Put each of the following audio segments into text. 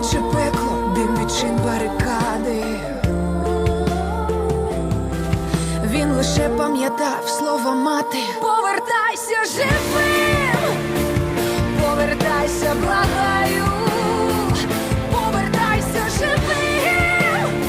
наче пекло, дим відчин барикади. Він лише пам'ятав слово мати. Повертайся живим, повертайся, благаю, повертайся живим,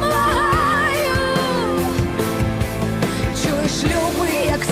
благаю, чуєш, любий, як